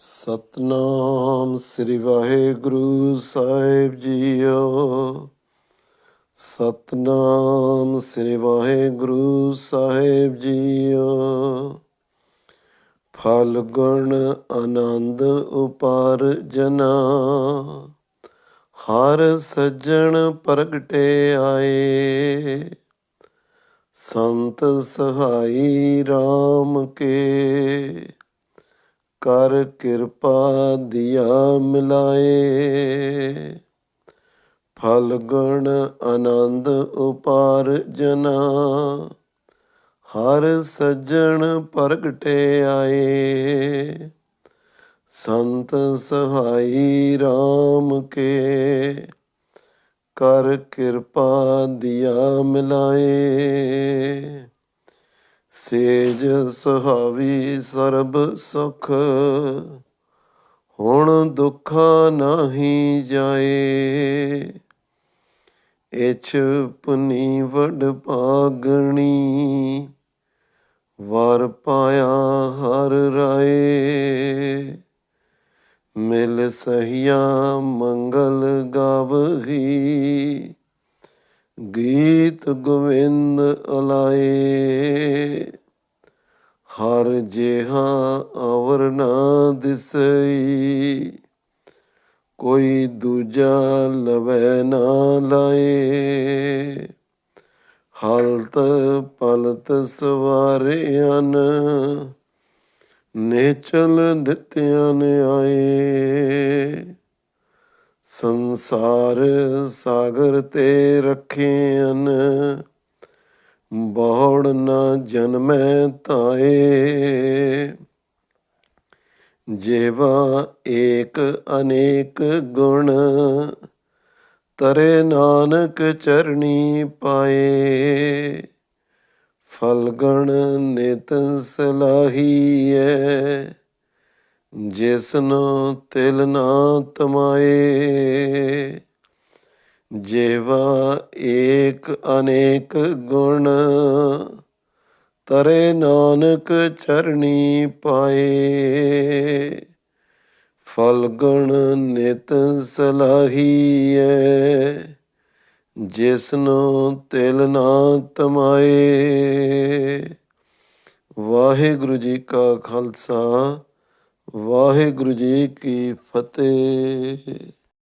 ਸਤਨਾਮ ਸ੍ਰੀ ਵਾਹਿਗੁਰੂ ਸਾਹਿਬ ਜੀਓ। ਸਤਨਾਮ ਸ੍ਰੀ ਵਾਹਿਗੁਰੂ ਸਾਹਿਬ ਜੀਓ। ਫਲ, ਗੁਣ, ਆਨੰਦ, ਉਪਰ, ਜਨਾ। ਹਰ ਸੱਜਣ ਪ੍ਰਗਟੇ ਆਏ। ਸੰਤ ਸਹਾਈ RAM ਕੇ। ਕਰ ਕਿਰਪਾ ਦਿਆ ਮਿਲਾਏ। ਫਲ, ਗੁਣ, ਆਨੰਦ, ਉਪਰ ਜਨਾ, ਹਰ ਸੱਜਣ ਪ੍ਰਗਟੇ ਆਏ। ਸੰਤ ਸਹਾਈ RAM ਕੇ, ਕਰ ਕਿਰਪਾ ਦਿਆ ਮਿਲਾਏ। ਸੇਜ ਸੁਹਾਵੀ ਸਰਬ ਸੁਖ, ਹੁਣ ਦੁੱਖਾ ਨਾਹੀ ਜਾਏ। ਇਛ ਪੁਨੀ ਵਡ ਭਾਗਣੀ, ਵਰ ਪਾਇਆ ਹਰ ਰਾਏ। ਮਿਲ ਸਹੀਆ ਮੰਗਲ ਗਾਵਹੀ, ਗੀਤ ਗੋਵਿੰਦ ਅਲਾਏ। ਹਰ ਜਿਹਾ ਅਵਰ ਨਾ ਦਿਸਈ, ਕੋਈ ਦੂਜਾ ਲਵੈ ਨਾ ਲਾਏ। ਹਲਤ ਪਲਤ ਸਵਾਰਿਆਨ, ਨੇਚਲ ਦਿੱਤਿਆਂ ਆਏ। ਸੰਸਾਰ ਸਾਗਰ ਤੇ ਰੱਖਿਆਨ ਬਹੁੜ ਨਾ ਜਨਮੈ ਤਾਏ ਜੇਵਾ ਏਕ ਅਨੇਕ ਗੁਣ, ਤਰੇ ਨਾਨਕ ਚਰਣੀ ਪਾਏ। ਫਲ ਗਣ ਨਿਤ ਸਲਾਹੀਐ, ਜਿਸਨੋ ਤਿਲ ਨਾ ਤਮਾਏ। ਜੇਵਾ ਏਕ ਅਨੇਕ ਗੁਣ, ਤਰੇ ਨਾਨਕ ਚਰਣੀ ਪਾਏ। ਫਲ ਗੁਣ ਨਿਤ ਸਲਾਹੀਐ, ਜਿਸਨੋ ਤਿਲ ਨਾ ਤਮਾਏ। ਵਾਹਿਗੁਰੂ ਜੀ ਕਾ ਖਾਲਸਾ, ਵਾਹਿਗੁਰੂ ਜੀ ਕੀ ਫਤਿਹ।